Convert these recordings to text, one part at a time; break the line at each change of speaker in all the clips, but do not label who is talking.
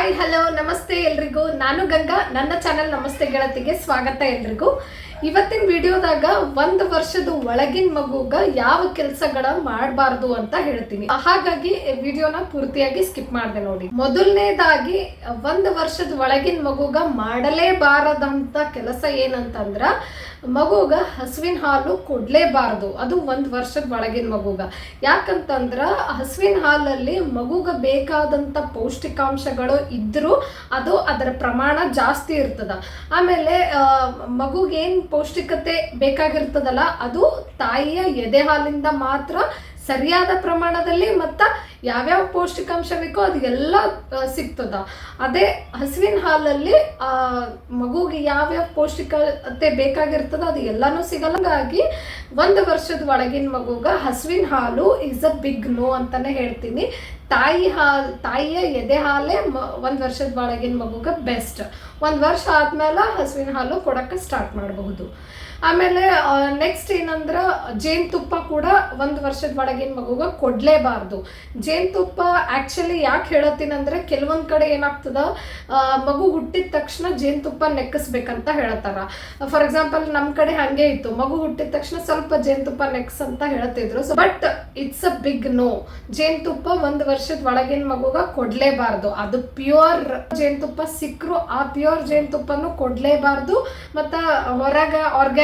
Hi hello ನಮಸ್ತೆ ಎಲ್ರಿಗೂ. ನಾನು ಗಂಗಾ. ನನ್ನ ಚಾನೆಲ್ ನಮಸ್ತೆ ಗೆಳತಿಗೆ ಸ್ವಾಗತ ಎಲ್ರಿಗೂ. ಇವತ್ತಿನ ವಿಡಿಯೋದಾಗ ಒಂದು ವರ್ಷದ ಒಳಗಿನ ಮಗುಗ ಯಾವ ಕೆಲಸಗಳ ಮಾಡಬಾರ್ದು ಅಂತ ಹೇಳ್ತೀನಿ. ಹಾಗಾಗಿ ವಿಡಿಯೋನ ಪೂರ್ತಿಯಾಗಿ ಸ್ಕಿಪ್ ಮಾಡಿದೆ ನೋಡಿ. ಮೊದಲನೇದಾಗಿ ಒಂದು ವರ್ಷದ ಒಳಗಿನ ಮಗುಗ ಮಾಡಲೇಬಾರದಂತ ಕೆಲಸ ಏನಂತಂದ್ರ, ಮಗುಗ ಹಸುವಿನ ಹಾಲು ಕೊಡ್ಲೇಬಾರದು. ಅದು ಒಂದು ವರ್ಷದ ಒಳಗಿನ ಮಗುಗ. ಯಾಕಂತಂದ್ರ, ಹಸುವಿನ ಹಾಲಲ್ಲಿ ಮಗುಗ ಬೇಕಾದಂತ ಪೌಷ್ಟಿಕಾಂಶಗಳು ಇದ್ರೂ ಅದು ಅದರ ಪ್ರಮಾಣ ಜಾಸ್ತಿ ಇರ್ತದ. ಆಮೇಲೆ ಮಗುಗೇನು ಪೌಷ್ಟಿಕತೆ ಬೇಕಾಗಿರ್ತದಲ್ಲ ಅದು ತಾಯಿಯ ಎದೆ ಹಾಲಿಂದ ಮಾತ್ರ ಸರಿಯಾದ ಪ್ರಮಾಣದಲ್ಲಿ ಮತ್ತ ಯಾವ್ಯಾವ ಪೌಷ್ಟಿಕಾಂಶ ಬೇಕೋ ಅದು ಎಲ್ಲ ಆ, ಸಿಗ್ತದ. ಅದೇ ಹಸುವಿನ ಹಾಲಲ್ಲಿ ಮಗುಗೆ ಯಾವ್ಯಾವ ಪೌಷ್ಟಿಕತೆ ಬೇಕಾಗಿರ್ತದ ಅದು ಎಲ್ಲಾನು ಸಿಗಲ್ಲ. ಹಾಗಾಗಿ ಒಂದು ವರ್ಷದ ಒಳಗಿನ ಮಗುಗ ಹಸುವಿನ ಹಾಲು ಇಸ್ ಅ ಬಿಗ್ ನೋ ಅಂತಾನೆ ಹೇಳ್ತೀನಿ. ತಾಯಿ ಹಾಲ್ ತಾಯಿಯ ಎದೆ ಹಾಲೇ ಮ ಒಂದು ವರ್ಷದ ಒಳಗಿನ ಮಗುಗೆ ಬೆಸ್ಟ್ ಒಂದು ವರ್ಷ ಆದಮೇಲೆ ಹಸುವಿನ ಹಾಲು ಕೊಡಕ್ಕೆ ಸ್ಟಾರ್ಟ್ ಮಾಡಬಹುದು. ಆಮೇಲೆ ನೆಕ್ಸ್ಟ್ ಏನಂದ್ರ ಜೇನುತುಪ್ಪ ಕೂಡ ಒಂದು ವರ್ಷದ ಒಳಗಿನ ಮಗುಗ ಕೊಡ್ಲೇಬಾರ್ದು. ಜೇನುತುಪ್ಪ ಆಕ್ಚುಲಿ ಯಾಕೆ ಹೇಳತ್ತೀನಂದ್ರೆ ಕೆಲವೊಂದ್ ಕಡೆ ಏನಾಗ್ತದ ಮಗು ಹುಟ್ಟಿದ ತಕ್ಷಣ ಜೇನುತುಪ್ಪ ನೆಕ್ಕಿಸ್ಬೇಕಂತ ಹೇಳ್ತಾರ ಫಾರ್ ಎಕ್ಸಾಂಪಲ್ ನಮ್ ಕಡೆ ಹಂಗೆ ಇತ್ತು. ಮಗು ಹುಟ್ಟಿದ ತಕ್ಷಣ ಸ್ವಲ್ಪ ಜೇನುತುಪ್ಪ ನೆಕ್ಸ್ ಅಂತ ಹೇಳ್ತಿದ್ರು. But it's a big no ಜೇನುತುಪ್ಪ ಒಂದು ವರ್ಷದ ಒಳಗಿನ ಮಗುಗ ಕೊಡ್ಲೇಬಾರ್ದು. ಅದು ಪ್ಯೂರ್ ಜೇನುತುಪ್ಪ ಸಿಕ್ಕರು ಆ ಪ್ಯೂರ್ ಜೇನುತುಪ್ಪನು ಕೊಡ್ಲೇಬಾರ್ದು. ಮತ್ತ ಹೊರಗ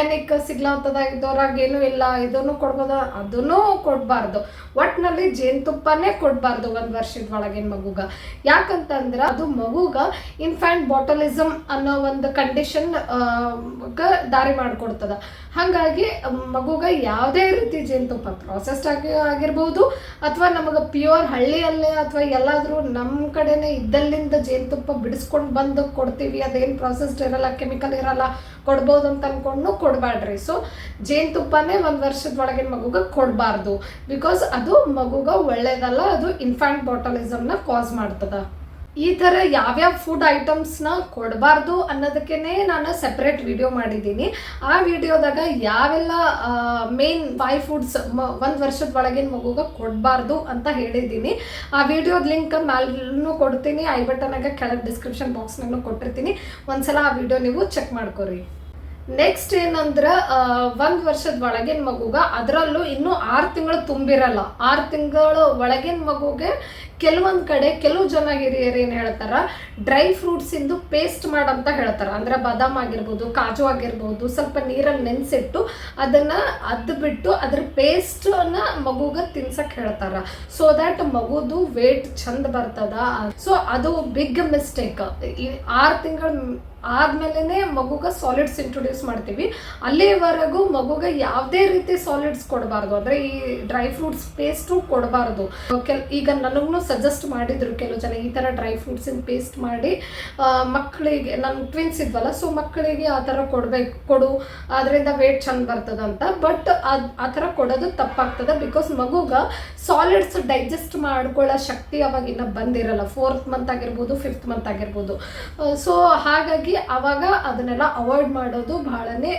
ಆರ್ಗ್ಯಾನಿಕ್ ಇದ್ದವ್ರಾಗ ಏನು ಇಲ್ಲ, ಇದನ್ನು ಕೊಡ್ಬೋದ, ಅದನ್ನು ಕೊಡ್ಬಾರ್ದು. ಒಟ್ನಲ್ಲಿ ಜೇನುತುಪ್ಪನೇ ಕೊಡ್ಬಾರ್ದು ಒಂದ್ ವರ್ಷದ ಒಳಗಿನ ಮಗುಗ. ಯಾಕಂತಂದ್ರೆ ಅದು ಮಗುಗ ಇನ್ಫ್ಯಾಂಟ್ ಬಾಟಲಿಸಮ್ ಅನ್ನೋ ಒಂದು ಕಂಡೀಷನ್ ದಾರಿ ಮಾಡ್ಕೊಡ್ತದ. ಹಾಗಾಗಿ ಮಗುಗ ಯಾವುದೇ ರೀತಿ ಜೇನುತುಪ್ಪ ಪ್ರಾಸೆಸ್ಡ್ ಆಗಿ, ಆಗಿರ್ಬೋದು, ಅಥವಾ ನಮಗೆ ಪ್ಯೂರ್ ಹಳ್ಳಿಯಲ್ಲೇ ಅಥವಾ ಎಲ್ಲಾದರೂ ನಮ್ಮ ಕಡೆನೇ ಇದ್ದಲ್ಲಿಂದ ಜೇನುತುಪ್ಪ ಬಿಡಿಸ್ಕೊಂಡು ಬಂದು ಕೊಡ್ತೀವಿ, ಅದೇನು ಪ್ರಾಸೆಸ್ಡ್ ಇರಲ್ಲ ಕೆಮಿಕಲ್ ಇರಲ್ಲ ಕೊಡ್ಬೋದು ಅಂತ ಅನ್ಕೊಂಡು ಕೊಡಬೇಡ್ರಿ ಸೊ ಜೇನುತುಪ್ಪನೇ ಒಂದು ವರ್ಷದ ಒಳಗಿನ ಮಗುಗೆ ಕೊಡಬಾರ್ದು. ಬಿಕಾಸ್ ಅದು ಮಗುಗೆ ಒಳ್ಳೇದಲ್ಲ, ಅದು ಇನ್ಫ್ಯಾಂಟ್ ಬಾಟಲಿಸಮ್ನ ಕಾಸ್ ಮಾಡ್ತದ. ಈ ಥರ ಯಾವ್ಯಾವ ಫುಡ್ ಐಟಮ್ಸ್ನ ಕೊಡಬಾರ್ದು ಅನ್ನೋದಕ್ಕೇನೆ ನಾನು ಸೆಪ್ರೇಟ್ ವಿಡಿಯೋ ಮಾಡಿದ್ದೀನಿ. ಆ ವಿಡಿಯೋದಾಗ ಯಾವೆಲ್ಲ ಮೇನ್ ಫೈವ್ ಫುಡ್ಸ್ ಒಂದು ವರ್ಷದ ಒಳಗಿನ ಮಗುಗೆ ಕೊಡಬಾರ್ದು ಅಂತ ಹೇಳಿದ್ದೀನಿ. ಆ ವಿಡಿಯೋದ ಲಿಂಕ್ ಮ್ಯಾಲೂ ಕೊಡ್ತೀನಿ. ಐ ಬಟನಾಗ ಕೆಳಗೆ ಡಿಸ್ಕ್ರಿಪ್ಷನ್ ಬಾಕ್ಸ್ನಾಗೂ ಕೊಟ್ಟಿರ್ತೀನಿ. ಒಂದ್ಸಲ ಆ ವಿಡಿಯೋ ನೀವು ಚೆಕ್ ಮಾಡ್ಕೊರಿ. ನೆಕ್ಸ್ಟ್ ಏನಂದ್ರೆ ಒಂದು ವರ್ಷದ ಒಳಗಿನ ಮಗುಗ ಅದರಲ್ಲೂ ಇನ್ನೂ ಆರು ತಿಂಗಳು ತುಂಬಿರಲ್ಲ. ಆರು ತಿಂಗಳ ಒಳಗಿನ ಮಗುಗೆ ಕೆಲವೊಂದ್ ಕಡೆ ಕೆಲವು ಜನ ಹಿರಿಯರು ಏನು ಹೇಳ್ತಾರ, ಡ್ರೈ ಫ್ರೂಟ್ಸ್ ಇಂದು ಪೇಸ್ಟ್ ಮಾಡಂತ ಹೇಳ್ತಾರ. ಅಂದ್ರೆ ಬಾದಾಮ್ ಆಗಿರ್ಬೋದು, ಕಾಜು ಆಗಿರ್ಬೋದು, ಸ್ವಲ್ಪ ನೀರಲ್ಲಿ ನೆನ್ಸಿಟ್ಟು ಅದನ್ನ ಅದ್ ಬಿಟ್ಟು ಅದ್ರ ಪೇಸ್ಟ್ನ ಮಗುಗ ತಿನ್ಸಕ್ ಹೇಳ್ತಾರ. ಸೊ ದಟ್ ಮಗುದು ವೇಟ್ ಚಂದ ಬರ್ತದ. ಸೊ ಅದು ಬಿಗ್ ಮಿಸ್ಟೇಕ್ ಆರು ತಿಂಗಳ ಆದ್ಮೇಲೆ ಮಗುಗ ಸಾಲಿಡ್ಸ್ ಇಂಟ್ರೊಡ್ಯೂಸ್ ಮಾಡ್ತೀವಿ. ಅಲ್ಲಿವರೆಗೂ ಮಗುಗ ಯಾವುದೇ ರೀತಿ ಸಾಲಿಡ್ಸ್ ಕೊಡಬಾರ್ದು. ಅಂದ್ರೆ ಈ ಡ್ರೈ ಫ್ರೂಟ್ಸ್ ಪೇಸ್ಟು ಕೊಡಬಾರ್ದು. ಈಗ ನನಗೂ ಸಜೆಸ್ಟ್ ಮಾಡಿದ್ರು ಕೆಲವು ಜನ ಈ ತರ ಡ್ರೈ ಫ್ರೂಟ್ಸ್ ಪೇಸ್ಟ್ ಮಾಡಿ ಮಕ್ಕಳಿಗೆ ನನ್ನ ಟ್ವಿನ್ಸ್ ಇದ್ವಲ್ಲ ಸೊ ಮಕ್ಕಳಿಗೆ ಆ ಥರ ಕೊಡ್ಬೇಕು, ಕೊಡು ಅದರಿಂದ ವೇಟ್ ಚೆಂದ ಬರ್ತದ ಅಂತ. ಬಟ್ ಅದು, ಆ ಥರ ಕೊಡೋದು ತಪ್ಪಾಗ್ತದೆ ಬಿಕಾಸ್ ಮಗುಗೆ ಸಾಲಿಡ್ಸ್ ಡೈಜೆಸ್ಟ್ ಮಾಡ್ಕೊಳ್ಳೋ ಶಕ್ತಿ ಅವಾಗ ಇನ್ನ ಬಂದಿರಲ್ಲ. ಫೋರ್ತ್ ಮಂತ್ ಆಗಿರ್ಬೋದು ಫಿಫ್ತ್ ಮಂತ್ ಆಗಿರ್ಬೋದು. ಸೊ ಹಾಗಾಗಿ ಅವಾಗ ಅದನ್ನೆಲ್ಲ ಅವಾಯ್ಡ್ ಮಾಡೋದು ಬಹಳನೇ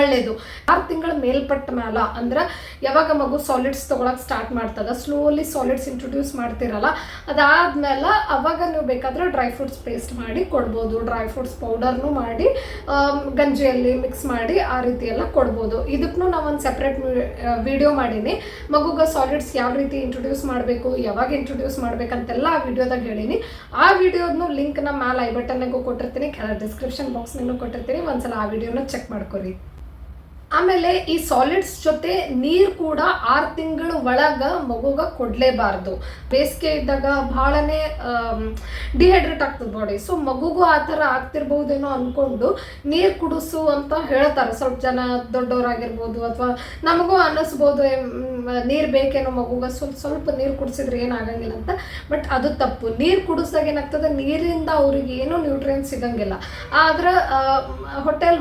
ಒಳ್ಳೇದು. ಆರು ತಿಂಗಳ ಮೇಲ್ಪಟ್ಟ ಮ್ಯಾಲ ಅಂದ್ರೆ ಯಾವಾಗ ಮಗು ಸಾಲಿಡ್ಸ್ ತೊಗೊಳಕ್ಕೆ ಸ್ಟಾರ್ಟ್ ಮಾಡ್ತದ ಸ್ಲೋಲಿ ಸಾಲಿಡ್ಸ್ ಇಂಟ್ರೊಡ್ಯೂಸ್ ಮಾಡ್ತಿರಲ್ಲ, ಅದಾದ್ಮೇಲೆ ಅವಾಗ ನೀವು ಬೇಕಾದ್ರೆ ಡ್ರೈ ಫ್ರೂಟ್ಸ್ ಪೇಸ್ಟ್ ಮಾಡಿ ಕೊಡ್ಬೋದು. ಡ್ರೈ ಫ್ರೂಟ್ಸ್ ಪೌಡರ್ನು ಮಾಡಿ ಗಂಜಿಯಲ್ಲಿ ಮಿಕ್ಸ್ ಮಾಡಿ ಆ ರೀತಿ ಎಲ್ಲ ಕೊಡ್ಬೋದು. ಇದಕ್ಕೂ ನಾವು ಒಂದು ಸೆಪ್ರೇಟ್ ವಿಡಿಯೋ ಮಾಡೀನಿ. ಮಗುಗೆ ಸಾಲಿಡ್ಸ್ ಯಾವ ರೀತಿ ಇಂಟ್ರೊಡ್ಯೂಸ್ ಮಾಡಬೇಕು, ಯಾವಾಗ ಇಂಟ್ರೊಡ್ಯೂಸ್ ಮಾಡಬೇಕಂತೆಲ್ಲ ಆ ವಿಡಿಯೋದಾಗ ಹೇಳೀನಿ. ಆ ವಿಡಿಯೋದ್ನು ಲಿಂಕ್ನ ಮ್ಯಾಲ ಐ ಬಟನ್ಗೂ ಕೊಟ್ಟಿರ್ತೀನಿ. ಕೆಳ ಡಿಸ್ಕ್ರಿಪ್ಷನ್ ಬಾಕ್ಸ್ನಾಗೂ ಕೊಟ್ಟಿರ್ತೀನಿ. ಒಂದ್ಸಲ ಆ ವಿಡಿಯೋನ ಚೆಕ್ ಮಾಡ್ಕೊರಿ. ಆಮೇಲೆ ಈ ಸಾಲಿಡ್ಸ್ ಜೊತೆ ನೀರು ಕೂಡ ಆರು ತಿಂಗಳ ಒಳಗ ಮಗುಗ ಕೊಡ್ಲೇಬಾರ್ದು. ಬೇಸಿಗೆ ಇದ್ದಾಗ ಬಹಳನೇ ಡಿಹೈಡ್ರೇಟ್ ಆಗ್ತದೆ ಬಾಡಿ ಸೊ ಮಗುಗೂ ಆ ಥರ ಆಗ್ತಿರ್ಬೋದೇನೋ ಅನ್ಕೊಂಡು ನೀರು ಕುಡಿಸು ಅಂತ ಹೇಳ್ತಾರೆ. ಸ್ವಲ್ಪ ಜನ ದೊಡ್ಡವರಾಗಿರ್ಬೋದು ಅಥವಾ ನಮಗೂ ಅನ್ನಿಸ್ಬೋದು ನೀರು ಬೇಕೇನೋ ಮಗುಗ? ಸ್ವಲ್ಪ ಸ್ವಲ್ಪ ನೀರು ಕುಡಿಸಿದ್ರೆ ಏನಾಗಂಗಿಲ್ಲ ಅಂತ. ಬಟ್ ಅದು ತಪ್ಪು. ನೀರು ಕುಡಿಸ್ದಾಗ ಏನಾಗ್ತದೆ? ನೀರಿಂದ ಅವ್ರಿಗೆ ಏನೂ ನ್ಯೂಟ್ರಿಯನ್ಸ್ ಸಿಗಂಗಿಲ್ಲ. ಆದ್ರೆ ಹೊಟ್ಟೆಲ್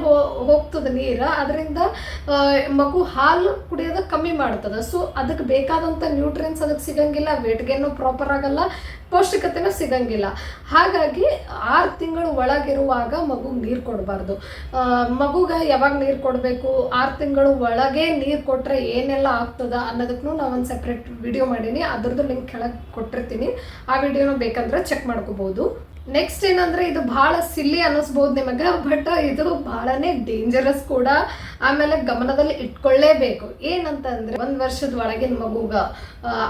ಹೋಗ್ತದ ನೀರು. ಅದರಿಂದ ಮಗು ಹಾಲು ಕುಡಿಯೋದು ಕಮ್ಮಿ ಮಾಡ್ತದೆ. ಸೊ ಅದಕ್ಕೆ ಬೇಕಾದಂಥ ನ್ಯೂಟ್ರಿಯನ್ಸ್ ಅದಕ್ಕೆ ಸಿಗಂಗಿಲ್ಲ, ವೇಟ್ಗೇನು ಪ್ರಾಪರ್ ಆಗಲ್ಲ, ಪೌಷ್ಟಿಕತೆನೂ ಸಿಗಂಗಿಲ್ಲ. ಹಾಗಾಗಿ ಆರು ತಿಂಗಳು ಒಳಗಿರುವಾಗ ಮಗುಗೆ ನೀರು ಕೊಡಬಾರ್ದು. ಮಗುಗೆ ಯಾವಾಗ ನೀರು ಕೊಡಬೇಕು? ಆರು ತಿಂಗಳು ಒಳಗೆ ನೀರು ಕೊಟ್ಟರೆ ಏನೆಲ್ಲ ಆಗ್ತದ ಅನ್ನೋದಕ್ಕೂ ನಾವು ಒಂದು ಸಪ್ರೇಟ್ ವಿಡಿಯೋ ಮಾಡೀನಿ. ಅದ್ರದ್ದು ಲಿಂಕ್ ಕೆಳಗೆ ಕೊಟ್ಟಿರ್ತೀನಿ. ಆ ವಿಡಿಯೋನ ಬೇಕಂದ್ರೆ ಚೆಕ್ ಮಾಡ್ಕೋಬೋದು. ನೆಕ್ಸ್ಟ್ ಏನಂದ್ರೆ ಇದು ಬಹಳ ಸಿಲ್ಲಿ ಅನ್ನಿಸ್ಬೋದು ನಿಮಗೆ ಬಟ್ ಇದು ಬಹಳನೇ ಡೇಂಜರಸ್ ಕೂಡ. ಆಮೇಲೆ ಗಮನದಲ್ಲಿ ಇಟ್ಕೊಳ್ಳೇಬೇಕು. ಏನಂತಂದರೆ, ಒಂದು ವರ್ಷದ ಒಳಗಿನ ಮಗುಗ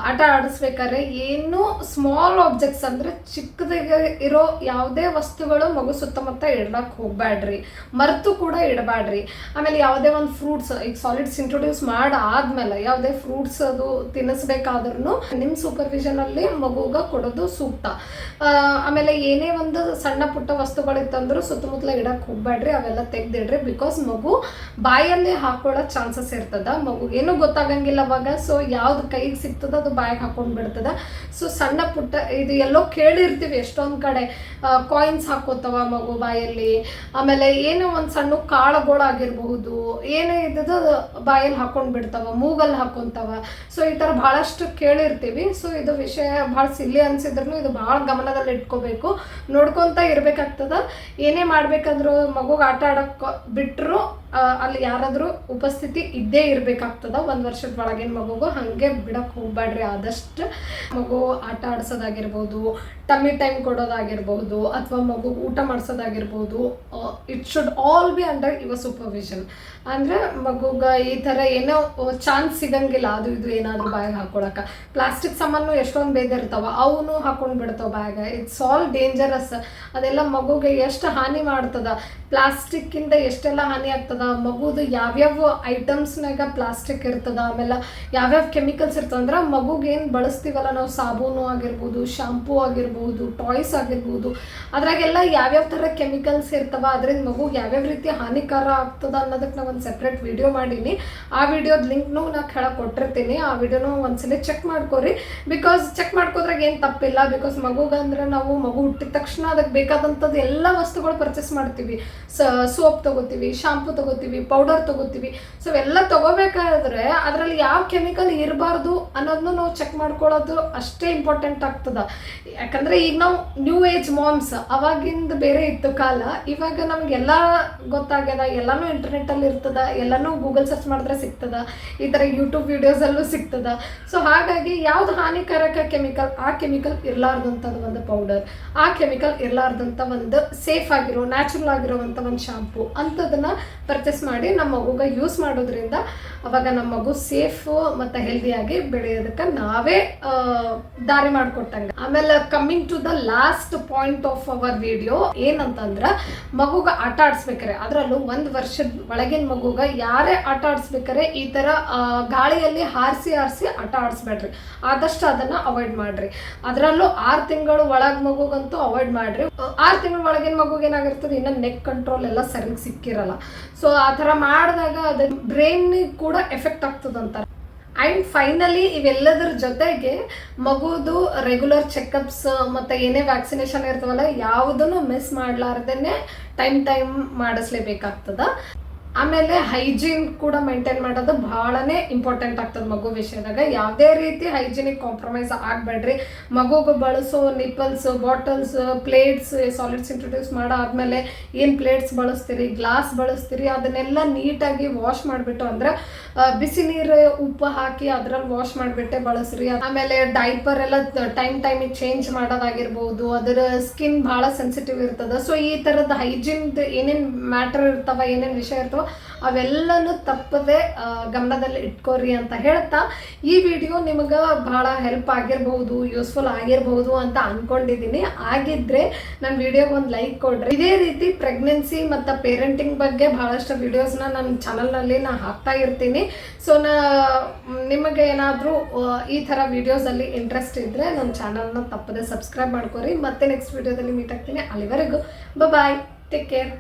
ಆಟ ಆಡಿಸ್ಬೇಕಾದ್ರೆ ಏನು ಸ್ಮಾಲ್ ಆಬ್ಜೆಕ್ಟ್ಸ್ ಅಂದ್ರೆ ಚಿಕ್ಕದಾಗಿ ಇರೋ ಯಾವುದೇ ವಸ್ತುಗಳು ಮಗು ಸುತ್ತಮುತ್ತ ಇಡಕ್ಕೆ ಹೋಗ್ಬ್ಯಾಡ್ರಿ. ಮರ್ತು ಕೂಡ ಇಡಬೇಡ್ರಿ ಆಮೇಲೆ ಯಾವುದೇ ಒಂದು ಫ್ರೂಟ್ಸ್ ಈಗ ಸಾಲಿಡ್ಸ್ ಇಂಟ್ರೊಡ್ಯೂಸ್ ಮಾಡಾದ್ಮೇಲೆ ಯಾವುದೇ ಫ್ರೂಟ್ಸ್ ಅದು ತಿನ್ನಿಸ್ಬೇಕಾದ್ರೂ ನಿಮ್ಮ ಸೂಪರ್ವಿಷನ್ ಅಲ್ಲಿ ಮಗುಗ ಕೊಡೋದು ಸೂಕ್ತ. ಆಮೇಲೆ ಏನೇ ಒಂದು ಸಣ್ಣ ಪುಟ್ಟ ವಸ್ತುಗಳಿತ್ತಂದ್ರೂ ಸುತ್ತಮುತ್ತಲ ಇಡಕ್ಕೆ ಹೋಗ್ಬೇಡ್ರಿ, ಅವೆಲ್ಲ ತೆಗ್ದಿಡ್ರಿ. ಬಿಕಾಸ್ ಮಗು ಬಾಯಲ್ಲಿ ಹಾಕೊಳ್ಳೋ ಚಾನ್ಸಸ್ ಇರ್ತದ. ಮಗು ಏನೂ ಗೊತ್ತಾಗಂಗಿಲ್ಲ ಅವಾಗ. ಸೊ ಯಾವ್ದು ಕೈಗೆ ಸಿಗ್ತದ ಅದು ಬಾಯಿಗೆ ಹಾಕೊಂಡು ಬಿಡ್ತದ. ಸೊ ಸಣ್ಣ ಪುಟ್ಟ ಇದು ಎಲ್ಲೋ ಕೇಳಿರ್ತೀವಿ ಎಷ್ಟೊಂದು ಕಡೆ. ಕಾಯಿನ್ಸ್ ಹಾಕೋತವ ಮಗು ಬಾಯಲ್ಲಿ. ಆಮೇಲೆ ಏನೋ ಒಂದು ಸಣ್ಣ ಕಾಳುಗಳಾಗಿರ್ಬಹುದು ಏನೇ ಇದ್ದದ ಬಾಯಲ್ಲಿ ಹಾಕೊಂಡು ಬಿಡ್ತಾವ ಮೂಗಲ್ಲಿ ಹಾಕೊಂತಾವ. ಸೊ ಈ ಥರ ಭಾಳಷ್ಟು ಕೇಳಿರ್ತೀವಿ. ಸೊ ಇದು ವಿಷಯ ಬಹಳ ಸಿಲ್ಲಿ ಅನ್ಸಿದ್ರು ಇದು ಬಹಳ ಗಮನದಲ್ಲಿ ಇಟ್ಕೋಬೇಕು. ನೋಡ್ಕೊಂತ ಇರ್ಬೇಕಾಗ್ತದ. ಏನೇ ಮಾಡ್ಬೇಕಂದ್ರೂ ಮಗುಗೆ ಆಟ ಆಡಕ್ ಬಿಟ್ರು ಆ, ಅಲ್ಲಿ ಯಾರಾದರೂ ಉಪಸ್ಥಿತಿ ಇದ್ದೇ ಇರಬೇಕಾಗ್ತದ? ಒಂದು ವರ್ಷದ ಒಳಗಿನ ಮಗುಗೂ? ಹಂಗೆ ಬಿಡಕ್ಕೆ ಹೋಗ್ಬೇಡ್ರಿ ಆದಷ್ಟು ಮಗು ಆಟ ಆಡ್ಸೋದಾಗಿರ್ಬೋದು ಟಮ್ಮಿ ಟೈಮ್ ಕೊಡೋದಾಗಿರ್ಬೋದು, ಅಥವಾ ಮಗು ಊಟ ಮಾಡಿಸೋದಾಗಿರ್ಬೋದು it should all be under your supervision ಅಂದ್ರೆ ಮಗುಗೆ ಈ ತರ ಏನೋ ಚಾನ್ಸ್ ಸಿಗಂಗಿಲ್ಲ. ಅದು ಇದು ಏನಾದರೂ ಬ್ಯಾಗ್ ಹಾಕೊಳಕ. ಪ್ಲಾಸ್ಟಿಕ್ ಸಾಮಾನು ಎಷ್ಟೊಂದು ಬೇದಿರ್ತಾವ ಅವನು ಹಾಕೊಂಡು ಬಿಡ್ತಾವ ಬ್ಯಾಗ್. ಇಟ್ಸ್ ಆಲ್ ಡೇಂಜರಸ್ ಅದೆಲ್ಲ ಮಗುಗೆ ಎಷ್ಟು ಹಾನಿ ಮಾಡ್ತದ? ಪ್ಲಾಸ್ಟಿಕ್ಕಿಂದ ಎಷ್ಟೆಲ್ಲ ಹಾನಿ ಆಗ್ತದ? ಮಗುದು ಯಾವ್ಯಾವ ಐಟಮ್ಸ್ನಾಗ ಪ್ಲಾಸ್ಟಿಕ್ ಇರ್ತದ, ಆಮೇಲೆ ಯಾವ್ಯಾವ ಕೆಮಿಕಲ್ಸ್ ಇರ್ತದಂದ್ರೆ ಮಗುಗೇನು ಬಳಸ್ತೀವಲ್ಲ ನಾವು ಸಾಬೂನು ಆಗಿರ್ಬೋದು ಶಾಂಪೂ ಆಗಿರ್ಬೋದು ಟಾಯ್ಸ್ ಆಗಿರ್ಬೋದು, ಅದ್ರಾಗೆಲ್ಲ ಯಾವ್ಯಾವ ಥರ ಕೆಮಿಕಲ್ಸ್ ಇರ್ತವ, ಅದರಿಂದ ಮಗು ಯಾವ್ಯಾವ ರೀತಿ ಹಾನಿಕಾರ ಆಗ್ತದ ಅನ್ನೋದಕ್ಕೆ ನಾವು ಒಂದು ಸೆಪ್ರೇಟ್ ವಿಡಿಯೋ ಮಾಡೀನಿ. ಆ ವಿಡಿಯೋದ ಲಿಂಕ್ನೂ ನಾ ಕೆಳಗೆ ಕೊಟ್ಟಿರ್ತೀನಿ. ಆ ವಿಡಿಯೋನೂ ಒಂದ್ಸಲಿ ಚೆಕ್ ಮಾಡ್ಕೊರಿ. ಬಿಕಾಸ್ ಚೆಕ್ ಮಾಡ್ಕೋದ್ರಾಗ ಏನು ತಪ್ಪಿಲ್ಲ. ಬಿಕಾಸ್ ಮಗುಗಂದ್ರೆ ನಾವು, ಮಗು ಹುಟ್ಟಿದ ತಕ್ಷಣ ಅದಕ್ಕೆ ಬೇಕಾದಂಥದ್ದು ಎಲ್ಲ ವಸ್ತುಗಳು ಪರ್ಚೇಸ್ ಮಾಡ್ತೀವಿ. ಸೋಪ್ ತಗೋತೀವಿ ಶಾಂಪೂ ತಗೋತೀವಿ ಪೌಡರ್ ತಗೋತೀವಿ. ಸೊ ಎಲ್ಲ ತಗೋಬೇಕಾದ್ರೆ ಅದರಲ್ಲಿ ಯಾವ ಕೆಮಿಕಲ್ ಇರಬಾರ್ದು ಅನ್ನೋದನ್ನು ನಾವು ಚೆಕ್ ಮಾಡ್ಕೊಳ್ಳೋದು ಅಷ್ಟೇ ಇಂಪಾರ್ಟೆಂಟ್ ಆಗ್ತದ. ಯಾಕಂದ್ರೆ ಈಗ ನಾವು ನ್ಯೂ ಏಜ್ ಮಾಮ್ಸ್ ಅವಾಗಿಂದ ಬೇರೆ ಇತ್ತು ಕಾಲ. ಇವಾಗ ನಮ್ಗೆಲ್ಲ ಗೊತ್ತಾಗ್ಯದ, ಎಲ್ಲಾನು ಇಂಟರ್ನೆಟ್ಟಲ್ಲಿ ಇರ್ತದ, ಎಲ್ಲನೂ ಗೂಗಲ್ ಸರ್ಚ್ ಮಾಡಿದ್ರೆ ಸಿಗ್ತದ, ಈ ಥರ ಯೂಟ್ಯೂಬ್ ವಿಡಿಯೋಸಲ್ಲೂ ಸಿಗ್ತದ. ಸೊ ಹಾಗಾಗಿ ಯಾವ್ದು ಹಾನಿಕಾರಕ ಕೆಮಿಕಲ್ ಆ ಕೆಮಿಕಲ್ ಇರಲಾರ್ದಂಥದ್ದು ಒಂದು ಪೌಡರ್ ಆ ಕೆಮಿಕಲ್ ಇರಲಾರ್ದಂಥ ಒಂದು ಸೇಫ್ ಆಗಿರೋ ನ್ಯಾಚುರಲ್ ಆಗಿರೋವಂಥ ಒಂದು ಶಾಂಪು ಅಂಥದನ್ನ ಪರ್ಚೇಸ್ ಮಾಡಿ ನಮ್ಮ ಮಗುಗೆ ಯೂಸ್ ಮಾಡೋದ್ರಿಂದ ಅವಾಗ ನಮ್ಮ ಮಗು ಸೇಫ್ ಮತ್ತು ಹೆಲ್ದಿಯಾಗಿ ಬೆಳೆಯೋದಕ್ಕೆ ನಾವೇ ದಾರಿ ಮಾಡಿಕೊಟ್ಟಂಗೆ. ಆಮೇಲೆ coming to the last point of our video ಏನಂತಂದ್ರ, ಮಗುಗ ಆಟ ಆಡಿಸ್ಬೇಕಾರೆ. ಅದರಲ್ಲೂ ಒಂದು ವರ್ಷದ ಒಳಗಿನ ಮಗುಗ ಯಾರೇ ಆಟ ಆಡಿಸ್ಬೇಕಾರೆ, ಈ ಥರ ಗಾಳಿಯಲ್ಲಿ ಹಾರಿಸಿ ಹಾರಿಸಿ ಆಟ ಆಡಿಸ್ಬೇಡ್ರಿ. ಆದಷ್ಟು ಅದನ್ನ ಅವಾಯ್ಡ್ ಮಾಡ್ರಿ. ಅದರಲ್ಲೂ ಆರು ತಿಂಗಳು ಒಳಗ್ ಮಗುಗಂತೂ ಅವಾಯ್ಡ್ ಮಾಡ್ರಿ. ಆರು ತಿಂಗಳ ಒಳಗಿನ ಮಗುಗೆ ಏನಾಗಿರ್ತದೆ, ಇನ್ನು ನೆಕ್ ಕಂಟ್ರೋಲ್ ಎಲ್ಲ ಸರಿಯಾಗಿ ಸಿಕ್ಕಿರಲ್ಲ. ಸೊ ಆ ಥರ ಮಾಡಿದಾಗ ಅದು ಬ್ರೈನ್ ಕೂಡ ಎಫೆಕ್ಟ್ ಆಗ್ತದಂತ ಆ್ಯಂಡ್ ಫೈನಲಿ ಇವೆಲ್ಲದರ ಜೊತೆಗೆ ಮಗುದು ರೆಗ್ಯುಲರ್ ಚೆಕಪ್ಸ್ ಮತ್ತು ಏನೇ ವ್ಯಾಕ್ಸಿನೇಷನ್ ಇರ್ತವಲ್ಲ, ಯಾವುದನ್ನು ಮಿಸ್ ಮಾಡಲಾರ್ದೇ ಟೈಮ್ ಟೈಮ್ ಮಾಡಿಸ್ಲೇಬೇಕಾಗ್ತದ. ಆಮೇಲೆ ಹೈಜೀನ್ ಕೂಡ ಮೇಂಟೈನ್ ಮಾಡೋದು ಬಹಳನೇ ಇಂಪಾರ್ಟೆಂಟ್ ಆಗ್ತದೆ ಮಗು ವಿಷಯದಾಗ. ಯಾವುದೇ ರೀತಿ ಹೈಜೀನಿಕ್ ಕಾಂಪ್ರಮೈಸ್ ಆಗಬೇಡ್ರಿ. ಮಗುಗೆ ಬಳಸೋ nipples bottles plates solids introduce ಮಾಡಾದ್ಮೇಲೆ ಏನು ಪ್ಲೇಟ್ಸ್ ಬಳಸ್ತೀರಿ ಗ್ಲಾಸ್ ಬಳಸ್ತೀರಿ, ಅದನ್ನೆಲ್ಲ ನೀಟಾಗಿ ವಾಶ್ ಮಾಡಿಬಿಟ್ಟು ಅಂದರೆ ಬಿಸಿ ನೀರು ಉಪ್ಪು ಹಾಕಿ ಅದರಲ್ಲಿ ವಾಶ್ ಮಾಡಿಬಿಟ್ಟೆ ಬಳಸ್ರಿ. ಆಮೇಲೆ ಡೈಪರ್ ಎಲ್ಲ ಟೈಮ್ ಟೈಮಿಗೆ ಚೇಂಜ್ ಮಾಡೋದಾಗಿರ್ಬೋದು. ಅದರ ಸ್ಕಿನ್ ಭಾಳ ಸೆನ್ಸಿಟಿವ್ ಇರ್ತದೆ. ಸೊ ಈ ಥರದ ಹೈಜೀನ್ದು ಏನೇನು ಮ್ಯಾಟರ್ ಇರ್ತವೆ, ಏನೇನು ವಿಷಯ ಇರ್ತಾವ ಅವೆಲ್ಲನೂ ತಪ್ಪದೆ ಗಮನದಲ್ಲಿ ಇಟ್ಕೋರಿ ಅಂತ ಹೇಳ್ತಾ, ಈ ವಿಡಿಯೋ ನಿಮಗೆ ಭಾಳ ಹೆಲ್ಪ್ ಆಗಿರ್ಬೋದು ಯೂಸ್ಫುಲ್ ಆಗಿರ್ಬೋದು ಅಂತ ಅನ್ಕೊಂಡಿದ್ದೀನಿ ಆಗಿದ್ದರೆ ನನ್ನ ವಿಡಿಯೋಗೆ ಒಂದು ಲೈಕ್ ಕೊಡ್ರಿ. ಇದೇ ರೀತಿ ಪ್ರೆಗ್ನೆನ್ಸಿ ಮತ್ತು ಪೇರೆಂಟಿಂಗ್ ಬಗ್ಗೆ ಭಾಳಷ್ಟು ವಿಡಿಯೋಸ್ನ ನನ್ನ ಚಾನಲ್ನಲ್ಲಿ ನಾನು ಹಾಕ್ತಾ ಇರ್ತೀನಿ. ಸೊ ನಾ, ನಿಮಗೆ ಏನಾದರೂ ಈ ಥರ ವಿಡಿಯೋಸಲ್ಲಿ ಇಂಟ್ರೆಸ್ಟ್ ಇದ್ದರೆ ನನ್ನ ಚಾನಲ್ನ ತಪ್ಪದೆ ಸಬ್ಸ್ಕ್ರೈಬ್ ಮಾಡ್ಕೊರಿ. ಮತ್ತೆ ನೆಕ್ಸ್ಟ್ ವಿಡಿಯೋದಲ್ಲಿ ಮೀಟ್ ಆಗ್ತೀನಿ. ಅಲ್ಲಿವರೆಗೂ ಬಾಯ್ ಟೇಕ್ ಕೇರ್